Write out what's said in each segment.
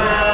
Amen.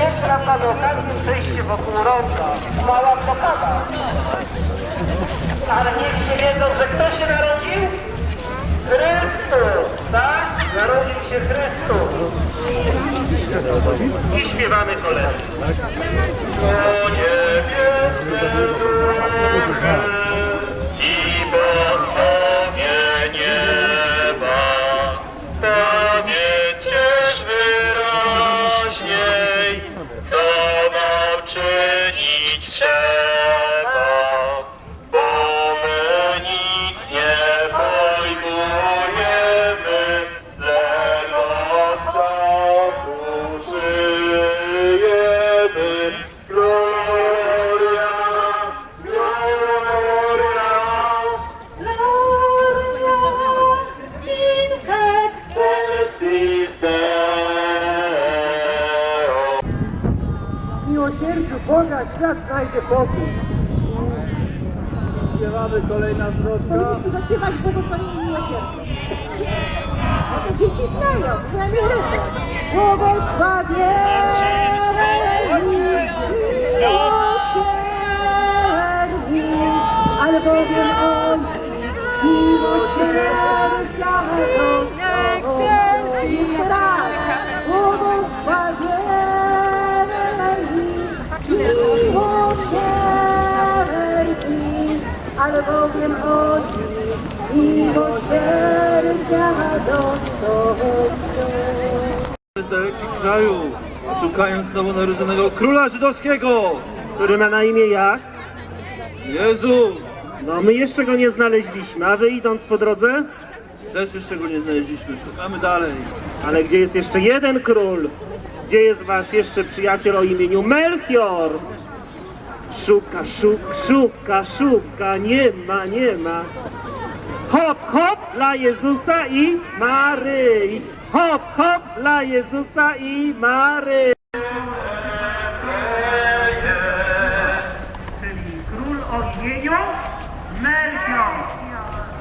Raz mamy okazję przejście wokół ronda. Mała blokada. Ale niech nie wiedzą, że kto się narodził? Chrystus, tak? Narodził się Chrystus. I śpiewamy kolejny. O niebieskie Boga świat znajdzie pokój. Śpiewamy kolejna zwrotka. Powinniśmy zaśpiewać błogosławienie miłosierdzia. No to dzieci znają, przynajmniej rytm. Błogosławieni miłosierni, albowiem On miłosierdzia z dalekich krajów, szukając nowonarodzonego króla żydowskiego, Który ma na imię jak? Jezu! No my jeszcze go nie znaleźliśmy, a wy idąc po drodze? Też jeszcze go nie znaleźliśmy, szukamy dalej. Ale gdzie jest jeszcze jeden król? Gdzie jest wasz jeszcze przyjaciel o imieniu Melchior? Szuka, szuka, szuka, szuka, nie ma, nie ma. Hop, hop dla Jezusa i Maryi. Hop, hop dla Jezusa i Maryi. czyli król o imieniu Melchior.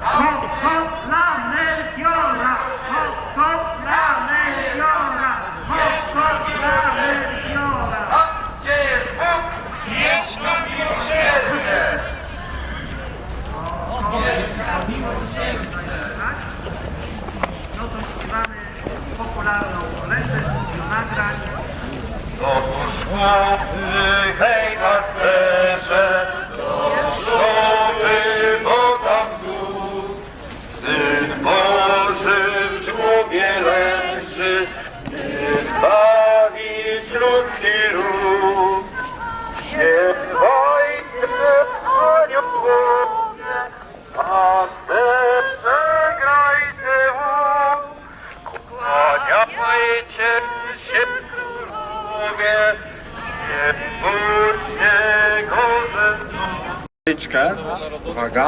Hop, hop dla Melchiora! Hop, hop dla Melchiora! Hop, hop dla Melchiora! Gdzie jest Bóg? Mieszka miłosierdzie! No to śpiewamy Otóż hej pasterze, doszły, bo tam cud. Syn Boży w żłobie leży, by ludzki ród. Kłaniajcie się królowie, nie budźcie go ze snu. Uwaga.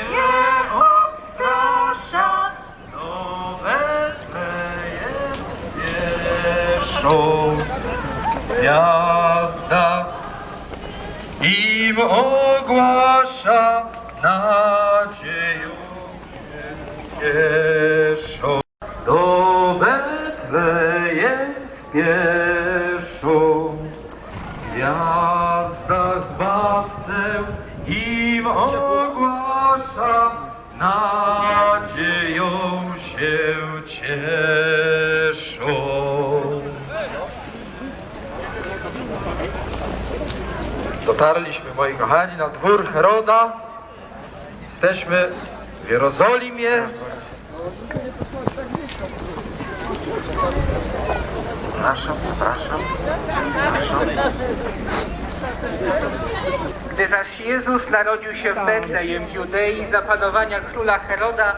Nie odstrasza, do Betlejem spieszą. Gwiazda im ogłasza nadzieją cieszą. Do Betlejem spieszą, gwiazda Zbawcę im ogłasza, nadzieją się cieszą. Dotarliśmy, moi kochani, na dwór Heroda. Jesteśmy w Jerozolimie. Przepraszam, przepraszam. Gdy zaś Jezus narodził się w Betlejem Judei za panowania króla Heroda,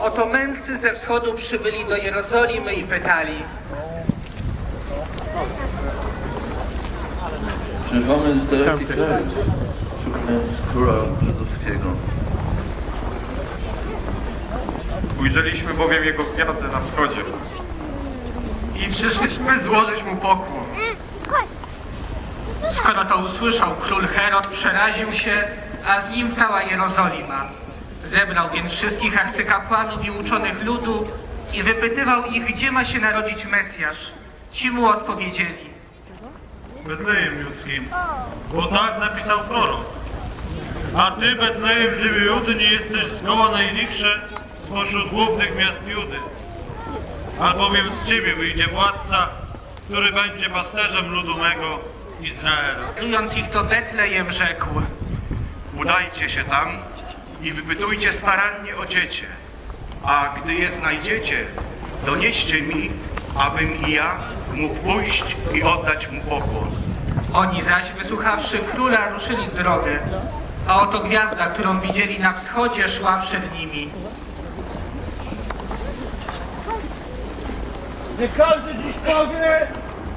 oto mędrcy ze wschodu przybyli do Jerozolimy i pytali, Przyjechamy z dalekich krajów, szukając króla żydowskiego. Ujrzeliśmy bowiem jego gwiazdę na wschodzie. I przyszliśmy złożyć mu pokłon. Skoro to usłyszał król Herod, przeraził się, a z nim cała Jerozolima. Zebrał więc wszystkich arcykapłanów i uczonych ludu i wypytywał ich, gdzie ma się narodzić Mesjasz. Ci mu odpowiedzieli. Betlejem Judzkim, bo tak napisał prorok. A ty, Betlejem, żywy Judy, nie jesteś zgoła najlichszy spośród głównych miast Judy. Albowiem z ciebie wyjdzie władca, który będzie pasterzem ludu mego, Izraela. Kierując ich do Betlejem, rzekł. Udajcie się tam i wypytujcie starannie o dziecię, a gdy je znajdziecie, donieście mi, abym i ja mógł pójść i oddać mu pokłon. Oni zaś, wysłuchawszy króla, ruszyli w drogę. A oto gwiazda, którą widzieli na wschodzie, szła przed nimi. Niech każdy dziś powie,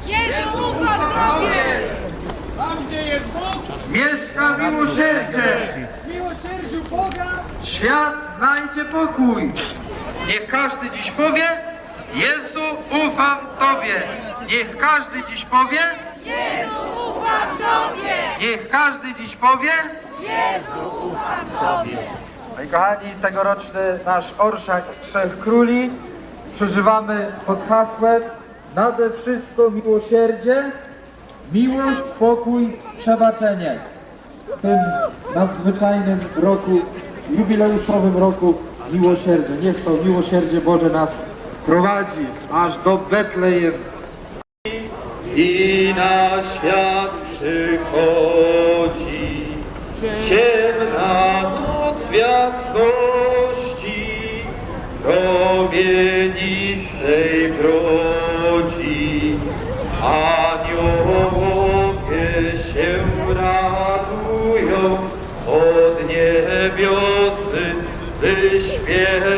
Jezu, ufam Tobie! tam gdzie jest Bóg, Mieszka miłosierdzie, w miłosierdziu Boga, świat znajdzie pokój. Niech każdy dziś powie, Jezu, ufam Tobie. Niech każdy dziś powie, Jezu, ufam Tobie! niech każdy dziś powie. Jezu, ufam Tobie! Moi kochani, tegoroczny nasz Orszak Trzech Króli przeżywamy pod hasłem Nade wszystko miłosierdzie, miłość, pokój, przebaczenie. W tym nadzwyczajnym roku, jubileuszowym roku miłosierdzia. Niech to miłosierdzie Boże nas prowadzi aż do Betlejem. I na świat przychodzi promienistej brodzi. Aniołowie się radują, od niebiosy wyśpiewają.